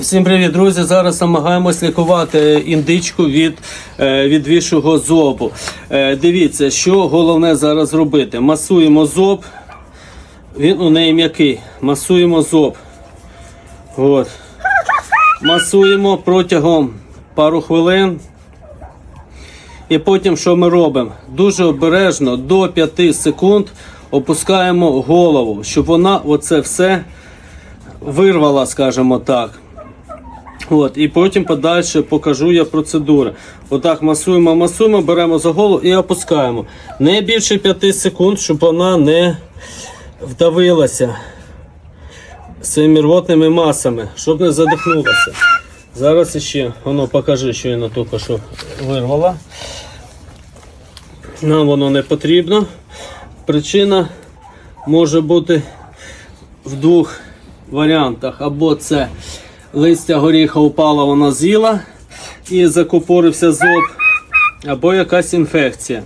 Всім привіт, друзі! Зараз намагаємось лікувати індичку від е, відвішого зобу. Е, дивіться, що головне зараз робити. Масуємо зоб. Він у неї м'який. Масуємо зоб. От. Масуємо протягом пару хвилин. І потім що ми робимо? Дуже обережно до 5 секунд опускаємо голову, щоб вона оце все вирвала, скажімо так. От, і потім подальше покажу я процедури. Отак масуємо, масуємо, беремо за голову і опускаємо. Не більше 5 секунд, щоб вона не вдавилася цими рвотними масами, щоб не задихнулася. Зараз іще, воно покажи, що я тільки що вирвала. Нам воно не потрібно. Причина може бути в двох варіантах. Або це листя горіха упала, вона з'їла і закупорився зоб, або якась інфекція.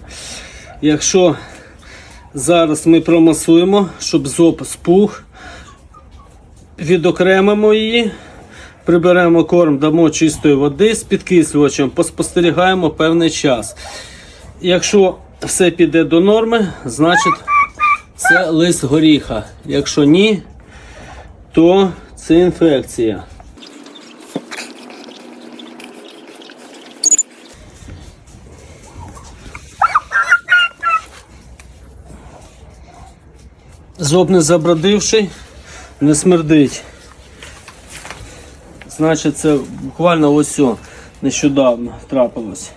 Якщо зараз ми промасуємо, щоб зоб спух, відокремимо її, приберемо корм, дамо чистої води з підкислювачем, поспостерігаємо певний час. Якщо все піде до норми, значить це лист горіха. Якщо ні, то це інфекція. Зоб не забродивший, не смердить. Значить, це буквально ось нещодавно трапилось.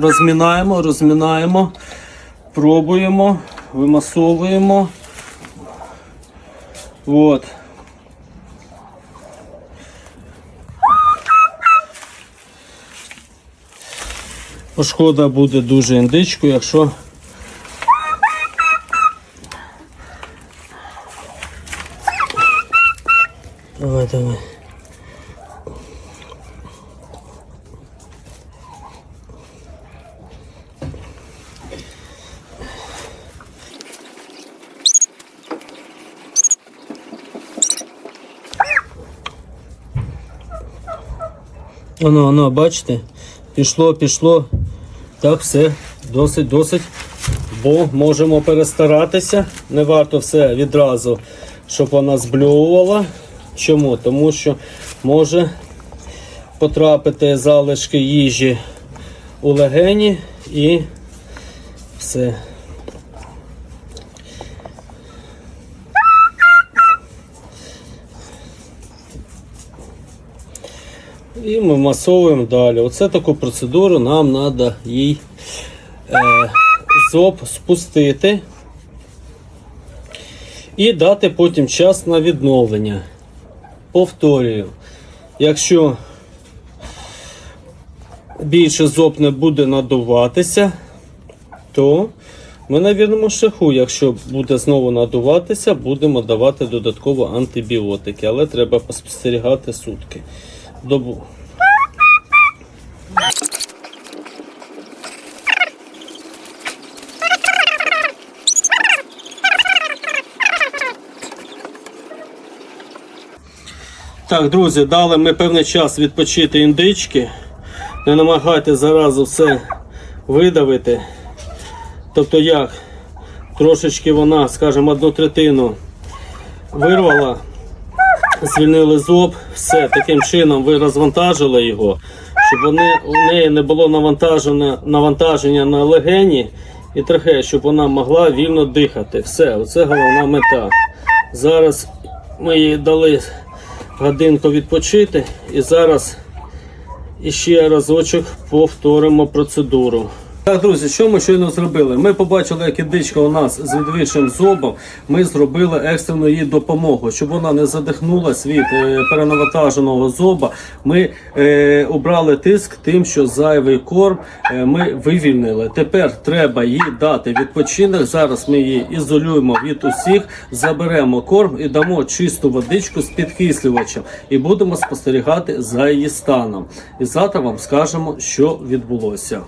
Розмінаємо, розмінаємо, пробуємо, вимасовуємо. От. Пошкода буде дуже індичку, якщо Давай, давай. Воно, воно, бачите? Пішло, пішло. Так, все, досить, досить. Бо можемо перестаратися. Не варто все відразу, щоб вона збльовувала. Чому? Тому що може потрапити залишки їжі у легені і все. І ми масовуємо далі. Оце таку процедуру нам треба їй е, зоб спустити і дати потім час на відновлення. Повторюю, якщо більше зоб не буде надуватися, то ми на вірному шляху, якщо буде знову надуватися, будемо давати додатково антибіотики, але треба поспостерігати сутки. Добу. Так, друзі, дали ми певний час відпочити індички. Не намагайтеся заразу все видавити. Тобто як? Трошечки вона, скажімо, одну третину вирвала, звільнили зоб, все, таким чином ви розвантажили його, щоб вони, у неї не було навантаження, навантаження на легені і трохи, щоб вона могла вільно дихати. Все, оце головна мета. Зараз ми їй дали годинку відпочити і зараз іще разочок повторимо процедуру. Так, друзі, що ми щойно зробили? Ми побачили, як індичка у нас з відвищим зобом. Ми зробили екстрену їй допомогу, щоб вона не задихнулась від е, перенавантаженого зоба. Ми е, обрали тиск тим, що зайвий корм е, ми вивільнили. Тепер треба їй дати відпочинок. Зараз ми її ізолюємо від усіх, заберемо корм і дамо чисту водичку з підкислювачем і будемо спостерігати за її станом. І завтра вам скажемо, що відбулося.